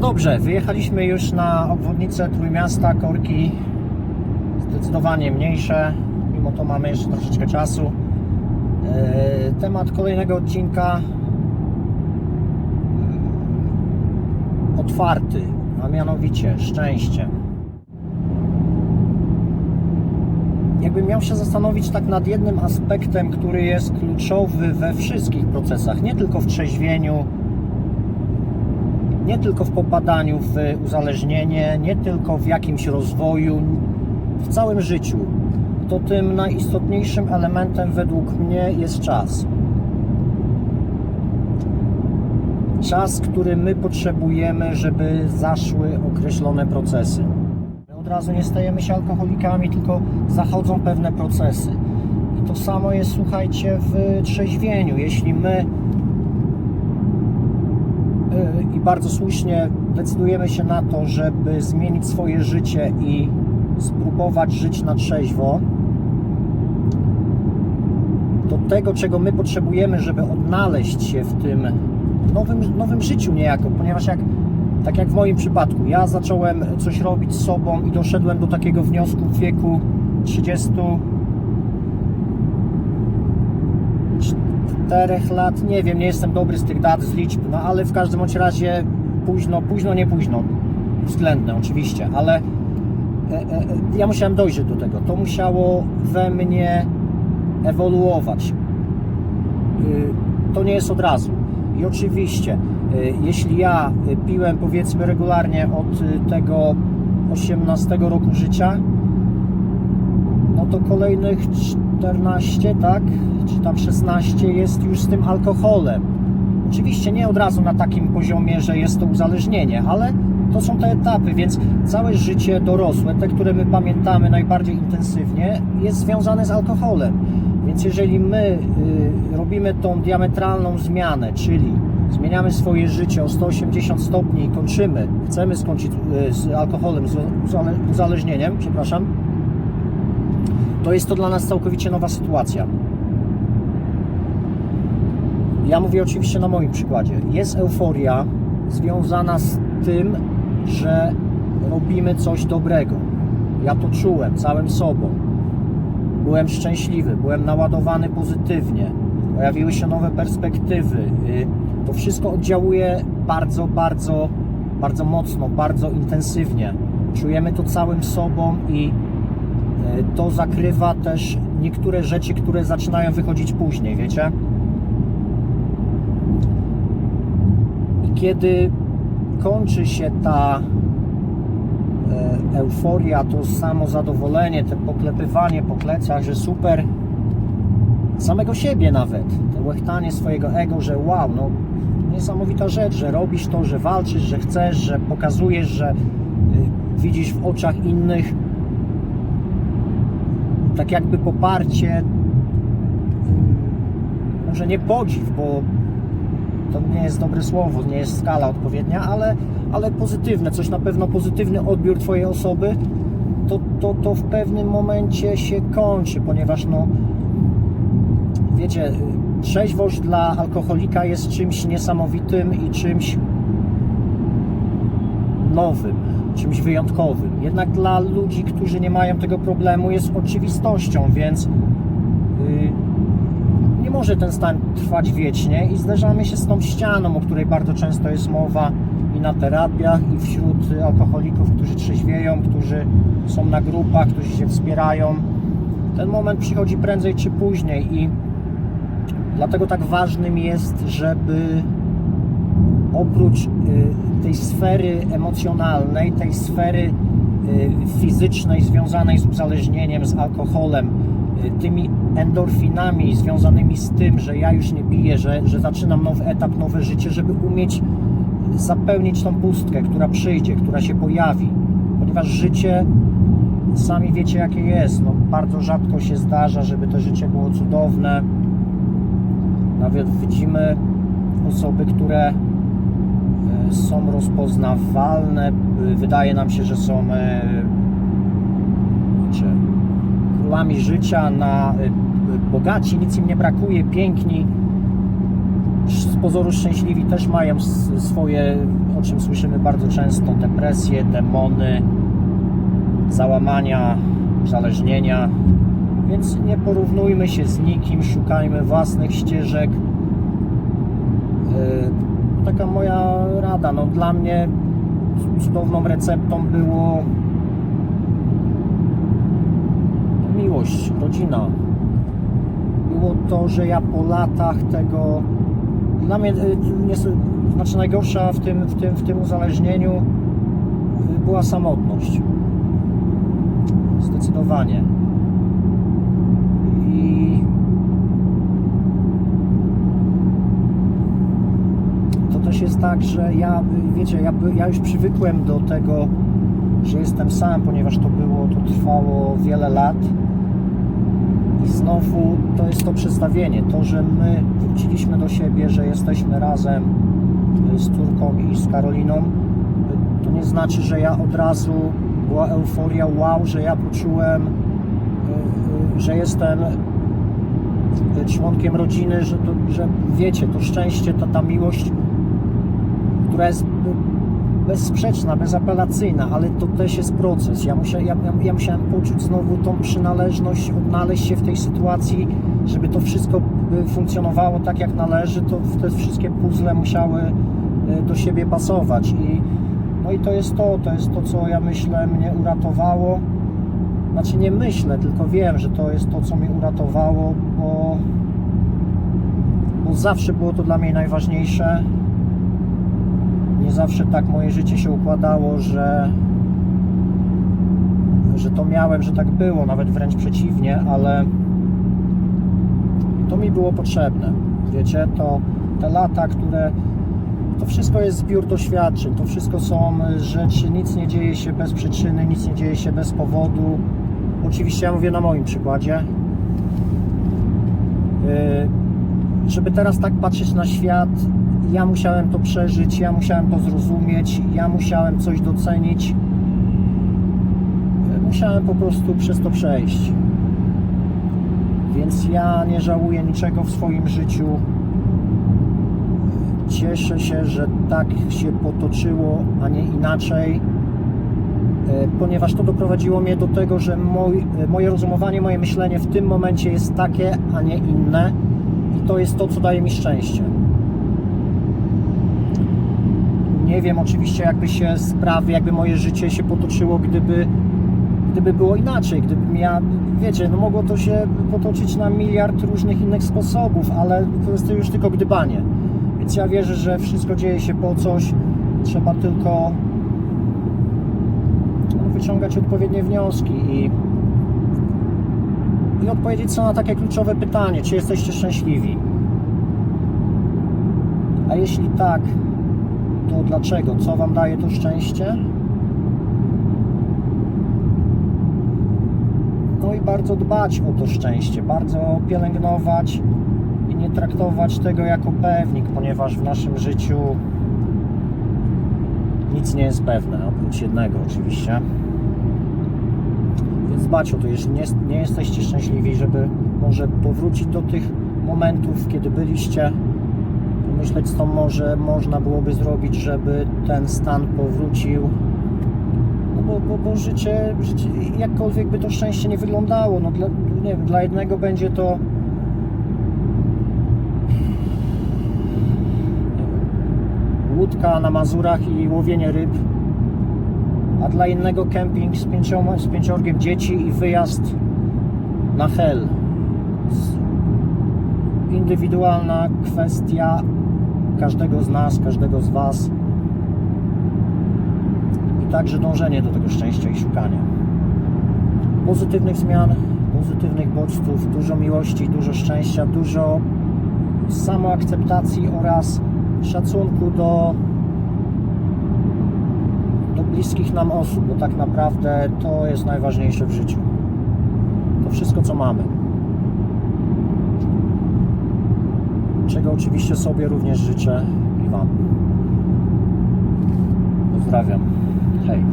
Dobrze, wyjechaliśmy już na obwodnicę Trójmiasta, korki zdecydowanie mniejsze, mimo to mamy jeszcze troszeczkę czasu. E, Temat kolejnego odcinka e, otwarty, a mianowicie szczęście. Jakbym miał się zastanowić tak nad jednym aspektem, który jest kluczowy we wszystkich procesach, nie tylko w trzeźwieniu, nie tylko w popadaniu w uzależnienie, nie tylko w jakimś rozwoju, w całym życiu, to tym najistotniejszym elementem według mnie jest czas. Czas, który my potrzebujemy, żeby zaszły określone procesy. My od razu nie stajemy się alkoholikami, tylko zachodzą pewne procesy. I to samo jest, słuchajcie, w trzeźwieniu. Jeśli my i bardzo słusznie decydujemy się na to, żeby zmienić swoje życie i spróbować żyć na trzeźwo, to tego, czego my potrzebujemy, żeby odnaleźć się w tym nowym, nowym życiu niejako, ponieważ jak, tak jak w moim przypadku, ja zacząłem coś robić z sobą i doszedłem do takiego wniosku w wieku 30 czterech lat, nie wiem, nie jestem dobry z tych dat, z liczb, no ale w każdym bądź razie późno, późno, nie późno, względne oczywiście, ale e, e, e, ja musiałem dojrzeć do tego, to musiało we mnie ewoluować. Y, To nie jest od razu. I oczywiście, y, jeśli ja piłem powiedzmy regularnie od y, tego 18 roku życia, no to kolejnych 14, tak, czy tam 16 jest już z tym alkoholem. Oczywiście nie od razu na takim poziomie, że jest to uzależnienie, ale to są te etapy, więc całe życie dorosłe, te, które my pamiętamy najbardziej intensywnie, jest związane z alkoholem. Więc jeżeli my y, robimy tą diametralną zmianę, czyli zmieniamy swoje życie o 180 stopni i kończymy, chcemy skończyć y, z alkoholem, z uzale- uzależnieniem, przepraszam, to jest to dla nas całkowicie nowa sytuacja. Ja mówię oczywiście na moim przykładzie. Jest euforia związana z tym, że robimy coś dobrego. Ja to czułem całym sobą. Byłem szczęśliwy, byłem naładowany pozytywnie. Pojawiły się nowe perspektywy. Y, To wszystko oddziałuje bardzo, bardzo, bardzo mocno, bardzo intensywnie. Czujemy to całym sobą i to zakrywa też niektóre rzeczy, które zaczynają wychodzić później, wiecie? I kiedy kończy się ta e, euforia, to samo zadowolenie, te poklepywanie po plecach, że super, samego siebie nawet, to łechtanie swojego ego, że wow, no niesamowita rzecz, że robisz to, że walczysz, że chcesz, że pokazujesz, że y, widzisz w oczach innych tak jakby poparcie, y, może nie podziw, bo to nie jest dobre słowo, nie jest skala odpowiednia, ale, ale pozytywne, coś na pewno pozytywny odbiór Twojej osoby, to, to, to w pewnym momencie się kończy, ponieważ no wiecie, trzeźwość dla alkoholika jest czymś niesamowitym i czymś nowym, czymś wyjątkowym. Jednak dla ludzi, którzy nie mają tego problemu, jest oczywistością, więc yy, nie może ten stan trwać wiecznie i zderzamy się z tą ścianą, o której bardzo często jest mowa i na terapiach, i wśród alkoholików, którzy trzeźwieją, którzy są na grupach, którzy się wspierają. Ten moment przychodzi prędzej czy później i dlatego tak ważnym jest, żeby oprócz y, tej sfery emocjonalnej, tej sfery y, fizycznej związanej z uzależnieniem, z alkoholem, y, tymi endorfinami związanymi z tym, że ja już nie piję, że, że zaczynam nowy etap, nowe życie, żeby umieć zapełnić tą pustkę, która przyjdzie, która się pojawi, ponieważ życie sami wiecie jakie jest, no, bardzo rzadko się zdarza, żeby to życie było cudowne, nawet widzimy osoby, które są rozpoznawalne. e, Wydaje nam się, że są e, wiecie, królami życia, na e, bogaci, nic im nie brakuje, piękni. Z pozoru szczęśliwi też mają swoje o czym słyszymy bardzo często: depresje, demony, załamania, uzależnienia. Więc nie porównujmy się z nikim, szukajmy własnych ścieżek. Taka moja No, dla mnie cudowną receptą było miłość, rodzina. Było to, że ja po latach tego. Dla mnie, y, niestety, znaczy najgorsza w tym, w tym, w tym uzależnieniu y, była samotność. Zdecydowanie. I to jest tak, że ja, wiecie, ja, ja już przywykłem do tego, że jestem sam, ponieważ to było, to trwało wiele lat. I znowu to jest to przedstawienie, to, że my wróciliśmy do siebie, że jesteśmy razem y, z córką i z Karoliną, y, to nie znaczy, że ja od razu była euforia, wow, że ja poczułem, y, że jestem członkiem rodziny, że, to, że wiecie, to szczęście, ta, ta miłość, która jest y, bezsprzeczna, bezapelacyjna, ale to też jest proces. Ja, musia, ja, ja, musiałem poczuć znowu tą przynależność, odnaleźć się w tej sytuacji, żeby to wszystko by funkcjonowało tak jak należy, to te wszystkie puzzle musiały y, do siebie pasować i no i to jest to, to jest to, co ja myślę mnie uratowało. Znaczy nie myślę, tylko wiem, że to jest to, co mnie uratowało, bo, bo zawsze było to dla mnie najważniejsze nie zawsze tak moje życie się układało, że, że to miałem, że tak było, nawet wręcz przeciwnie, ale to mi było potrzebne. Wiecie, to te lata, które to wszystko jest zbiór doświadczeń, to wszystko są rzeczy, nic nie dzieje się bez przyczyny, nic nie dzieje się bez powodu. Oczywiście ja mówię na moim przykładzie. Yy, żeby teraz tak patrzeć na świat, ja musiałem to przeżyć, ja musiałem to zrozumieć, ja musiałem coś docenić. Yy, Musiałem po prostu przez to przejść. Więc ja nie żałuję niczego w swoim życiu. Cieszę się, że tak się potoczyło, a nie inaczej, e, ponieważ to doprowadziło mnie do tego, że e, moje rozumowanie, moje myślenie w tym momencie jest takie, a nie inne, to jest to, co daje mi szczęście. Nie wiem oczywiście, jakby się sprawy, jakby moje życie się potoczyło, gdyby, gdyby było inaczej, gdybym ja, wiecie, no mogło to się potoczyć na miliard różnych innych sposobów, ale to jest już tylko gdybanie. Więc ja wierzę, że wszystko dzieje się po coś, trzeba tylko wyciągać odpowiednie wnioski i, i odpowiedzieć sobie na takie kluczowe pytanie, czy jesteście szczęśliwi? A jeśli tak, to dlaczego? Co Wam daje to szczęście? No i bardzo dbać o to szczęście, bardzo pielęgnować i nie traktować tego jako pewnik, ponieważ w naszym życiu nic nie jest pewne, oprócz jednego oczywiście. Dbać o to, jeśli nie, nie jesteście szczęśliwi, żeby może powrócić do tych momentów, kiedy byliście, pomyśleć, co może można byłoby zrobić, żeby ten stan powrócił. No bo, bo, bo życie, życie, jakkolwiek by to szczęście nie wyglądało, no dla, nie wiem, dla jednego będzie to łódka na Mazurach i łowienie ryb, a dla innego kemping z, pięcioma, z pięciorgiem dzieci i wyjazd na hel. Indywidualna kwestia każdego z nas, każdego z Was i także dążenie do tego szczęścia i szukania pozytywnych zmian, pozytywnych bodźców, dużo miłości, dużo szczęścia, dużo samoakceptacji oraz szacunku do bliskich nam osób, bo tak naprawdę to jest najważniejsze w życiu. To wszystko, co mamy. Czego oczywiście sobie również życzę i Wam. Pozdrawiam. Hej.